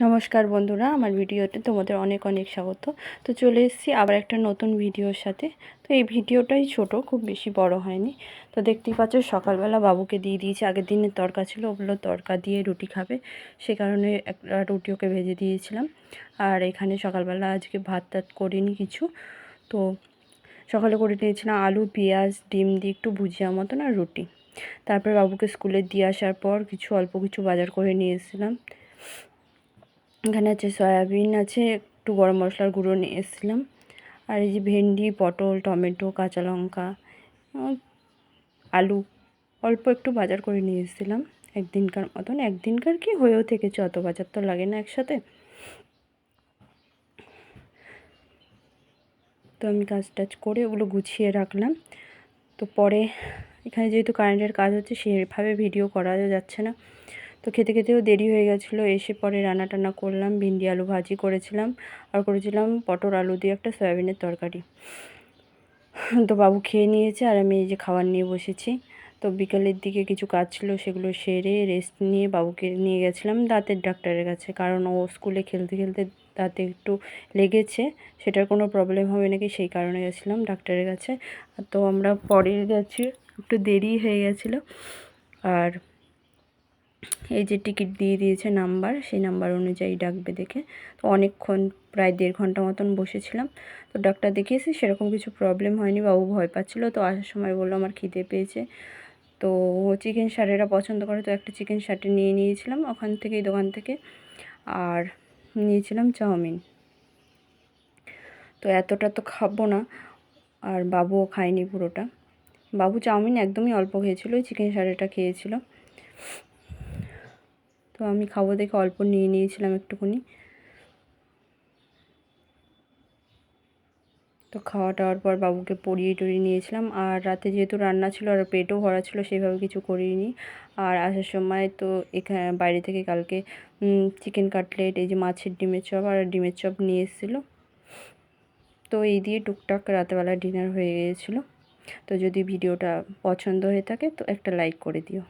নমস্কার বন্ধুরা, আমার ভিডিওতে তোমাদের অনেক অনেক স্বাগত। তো চলে এসেছি আবার একটা নতুন ভিডিওর সাথে। তো এই ভিডিওটাই ছোট, খুব বেশি বড় হয়নি। তো দেখতেই পাচ্ছ, সকালবেলা বাবুকে দিয়ে দিয়েছি। আগের দিনের তরকা ছিল, ওগুলো তরকা দিয়ে রুটি খাবে। সে কারণে একটা রুটি ওকে ভেজে দিয়েছিলাম। আর এখানে সকালবেলা আজকে ভাত টাত করিনি কিছু। তো সকালে করে নিয়েছিলাম আলু, পেঁয়াজ, ডিম দিয়ে একটু ভুজিয়া মতন আর রুটি। তারপরে বাবুকে স্কুলে দিয়ে আসার পর কিছু অল্প কিছু বাজার করে নিয়ে এসেছিলাম। এখানে আছে সয়াবিন, আছে একটু গরম মশলার গুঁড়ো নিয়ে এসেছিলাম। আর এই যে ভেন্ডি, পটল, টমেটো, কাঁচা লঙ্কা আলু অল্প একটু বাজার করে নিয়ে এসেছিলাম। একদিনকার মতন, একদিনকার কি হয়েও থেকেছে, অত বাজার তো লাগে না একসাথে। তো আমি কাজ টাজ করে ওগুলো গুছিয়ে রাখলাম। তো পরে এখানে যেহেতু কারেন্টের কাজ হচ্ছে, সেভাবে ভিডিও করা যাচ্ছে না। তো খেতে খেতেও দেরি হয়ে গেছিল, এসে পরে রান্না টান্না করলাম, ভিন্ডি আলু ভাজি করেছিলাম আর করেছিলাম পটল আলু দিয়ে একটা সয়াবিনের তরকারি। তো বাবু খেয়ে নিয়েছে আর আমি এই যে খাবার নিয়ে বসেছি। তো বিকালের দিকে কিছু কাজ ছিল, সেগুলো সেরে রেস্ট নিয়ে বাবুকে নিয়ে গেছিলাম দাঁতের ডাক্তারের কাছে। কারণ ও স্কুলে খেলতে খেলতে দাঁতে একটু লেগেছে, সেটার কোনো প্রবলেম হবে নাকি সেই কারণে গেছিলাম ডাক্তারের কাছে। তো আমরা পরে গেছি, একটু দেরি হয়ে গেছিল। আর এই যে টিকিট দিয়ে দিয়েছে নাম্বার, সেই নাম্বার অনুযায়ী ডাকবে দেখে। তো অনেকক্ষণ, প্রায় দেড় ঘণ্টা মতন বসেছিলাম। তো ডাক্তার দেখিয়েছি সেরকম কিছু প্রবলেম হয়নি বাবু ভয় পাচ্ছিলো। তো আসার সময় বলল, আমার খিদে পেয়েছে। তো চিকেন শাড়িরা পছন্দ করে, তো একটা চিকেন শাড়ি নিয়ে নিয়েছিলাম ওখান থেকেই, দোকান থেকে। আর নিয়েছিলাম চাউমিন। তো এতটা তো খাব না, আর বাবুও খায়নি পুরোটা। বাবু চাউমিন একদমই অল্প খেয়েছিল চিকেন শাড়িটা খেয়েছিল। তো আমি খাব দেখে অল্প নিয়ে নিয়েছিলাম একটুখানি। তো খাওয়া টাওয়ার পর বাবুকে পরিয়ে টরিয়ে নিয়েছিলাম। আর রাতে যেহেতু রান্না ছিল আর পেটও ভরা ছিল সেইভাবে কিছু করিনি। আর আসার সময় তো এখানে বাইরে থেকে কালকে চিকেন কাটলেট এই যে মাছের ডিমের চপ আর ডিমের চপ নিয়ে এসেছিল। তো এই দিয়ে টুকটাক রাতেবেলা ডিনার হয়ে গিয়েছিল। তো যদি ভিডিওটা পছন্দ হয়ে থাকে তো একটা লাইক করে দিও।